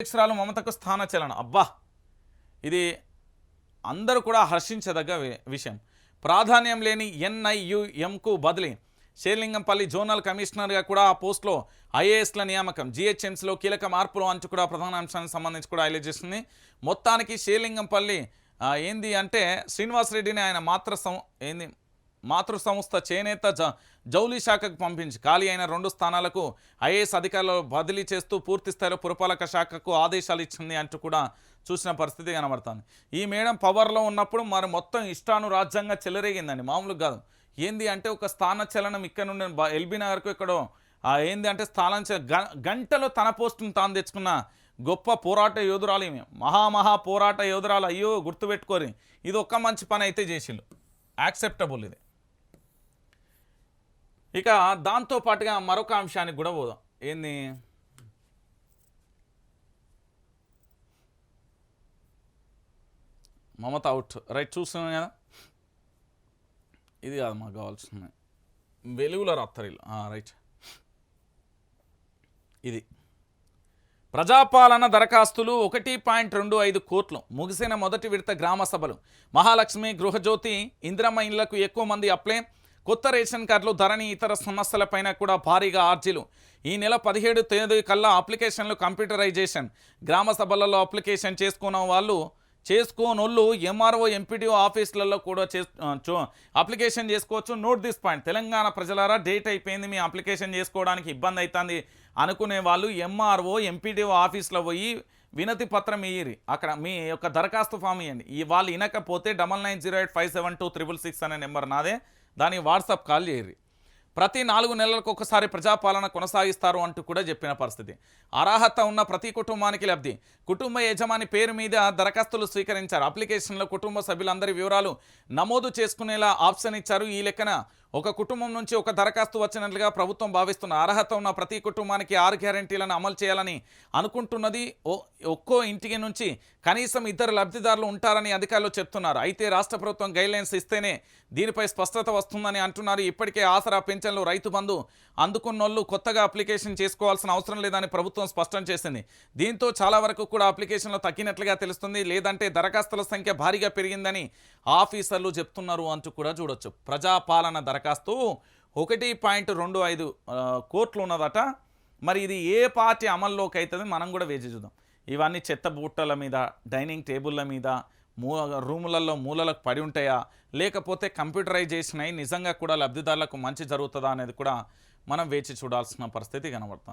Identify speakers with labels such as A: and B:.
A: అధ్యక్షురాలు మమతకు స్థానచలనం అబ్బా! ఇది అందరూ కూడా హర్షించదగ్గ విషయం. ప్రాధాన్యం లేని ఎన్ఐయుఎంకు బదిలీ. శ్రీలింగంపల్లి జోనల్ కమిషనర్గా కూడా ఆ పోస్టులో ఐఏఎస్ల నియామకం. జిహెచ్ఎంసీలో కీలక మార్పులు అంటూ కూడా ప్రధాన అంశానికి సంబంధించి కూడా హైలైట్ చేస్తుంది. మొత్తానికి శ్రీలింగంపల్లి ఏంది అంటే శ్రీనివాసరెడ్డిని ఆయన మాత్ర ఏంది మాతృ సంస్థ చేనేత జ జౌలీ శాఖకు పంపించి ఖాళీ అయిన రెండు స్థానాలకు ఐఏఎస్ అధికారులు బదిలీ చేస్తూ పూర్తి స్థాయిలో పురపాలక శాఖకు ఆదేశాలు ఇచ్చింది అంటూ కూడా చూసిన పరిస్థితి కనబడుతుంది. ఈ మేడం పవర్లో ఉన్నప్పుడు మరి మొత్తం ఇష్టాను రాజ్యంగా చెలరేగిందండి. మామూలుగా కాదు. ఏంది అంటే ఒక స్థాన చలనం ఇక్కడ నుండి బ- ఎల్బీ నగర్కు ఎక్కడో ఏంది అంటే స్థానం చ- గ- గంటలో తన పోస్టును తాను తెచ్చుకున్న గొప్ప పోరాట యోధురాలు ఈమె. మహామహా పోరాట యోధురాలు. అయ్యో గుర్తుపెట్టుకోరి. ఇది ఒక్క మంచి పని అయితే చేసిండు యాక్సెప్టబుల్ ఇది. ఇక దాంతో పాటుగా మరొక అంశానికి కూడా పోదాం. ఏంది? మమత అవుట్. రైట్ చూస్తున్నాం కదా? ఇది కాదు మాకు కావాల్సింది. వెలుగులో రాస్తారు రైట్. ఇది. ప్రజాపాలన దరఖాస్తులు ఒకటి పాయింట్ రెండు ఐదు కోట్లు. ముగిసిన మొదటి విడత గ్రామ సభలు. మహాలక్ష్మి గృహజ్యోతి ఇందిరమ్మ ఇళ్ళకు ఎక్కువ మంది అప్లై. కొత్త రేషన్ కార్డులు ధరని ఇతర సమస్యలపైన కూడా భారీగా ఆర్జీలు. ఈ నెల పదిహేడు తేదీ కల్లా అప్లికేషన్లు కంప్యూటరైజేషన్. గ్రామ సభలలో అప్లికేషన్ చేసుకున్న వాళ్ళు చేసుకోనోళ్ళు ఎంఆర్ఓ ఎంపీడీఓ ఆఫీసులలో కూడా చే అప్లికేషన్ చేసుకోవచ్చు. Note this point. తెలంగాణ ప్రజలారా డేట్ అయిపోయింది. మీ అప్లికేషన్ చేసుకోవడానికి ఇబ్బంది అవుతుంది అనుకునే వాళ్ళు ఎంఆర్ఓ ఎంపీడీఓ ఆఫీస్లో పోయి వినతి పత్రం ఇయ్యి అక్కడ మీ యొక్క దరఖాస్తు ఫామ్ ఇవ్వండి ఈ వాళ్ళు వినకపోతే double nine zero eight five seven two triple six అనే నెంబర్ నాదే. దానికి వాట్సాప్ కాల్ చేయరు ప్రతి నాలుగు నెలలకు ఒకసారి ప్రజాపాలన కొనసాగిస్తారు అంటూ కూడా చెప్పిన పరిస్థితి. అర్హత ఉన్న ప్రతి కుటుంబానికి లబ్ధి. కుటుంబ యజమాని పేరు మీద దరఖాస్తులు స్వీకరించారు. అప్లికేషన్లో కుటుంబ సభ్యులందరి వివరాలు నమోదు చేసుకునేలా ఆప్షన్ ఇచ్చారు. ఈ లెక్కన ఒక కుటుంబం నుంచి ఒక దరఖాస్తు వచ్చినట్లుగా ప్రభుత్వం భావిస్తున్న అర్హత ఉన్న ప్రతి కుటుంబానికి ఆరు గ్యారంటీలను అమలు చేయాలని అనుకుంటున్నది. ఒక్కో ఇంటికి నుంచి కనీసం ఇద్దరు లబ్ధిదారులు ఉంటారని అధికారులు చెప్తున్నారు. అయితే రాష్ట్ర ప్రభుత్వం గైడ్లైన్స్ ఇస్తేనే దీనిపై స్పష్టత వస్తుందని అంటున్నారు. ఇప్పటికే ఆసరా పెన్షన్లు రైతు బంధు అందుకున్నోళ్ళు కొత్తగా అప్లికేషన్ చేసుకోవాల్సిన అవసరం లేదని ప్రభుత్వం స్పష్టం చేసింది. దీంతో చాలా వరకు కూడా అప్లికేషన్లు తగ్గినట్లుగా తెలుస్తుంది. లేదంటే దరఖాస్తుల సంఖ్య భారీగా పెరిగిందని ఆఫీసర్లు చెప్తున్నారు అంటూ కూడా చూడొచ్చు. ప్రజాపాలన దరఖాస్తు ఒకటి పాయింట్ రెండు ఐదు కోట్లు ఉన్నదట. మరి ఇది ఏ పార్టీ అమల్లోకి అవుతుంది మనం కూడా వేచి చూద్దాం. ఇవన్నీ చెత్త బుట్టల మీద డైనింగ్ టేబుల్ల మీద మూ రూములలో మూలలకు పడి ఉంటాయా? లేకపోతే కంప్యూటరైజేషన్ అయి నిజంగా కూడా లబ్ధిదారులకు మంచి జరుగుతుందా అనేది కూడా మనం వేచి చూడాల్సిన పరిస్థితి కనబడుతుంది.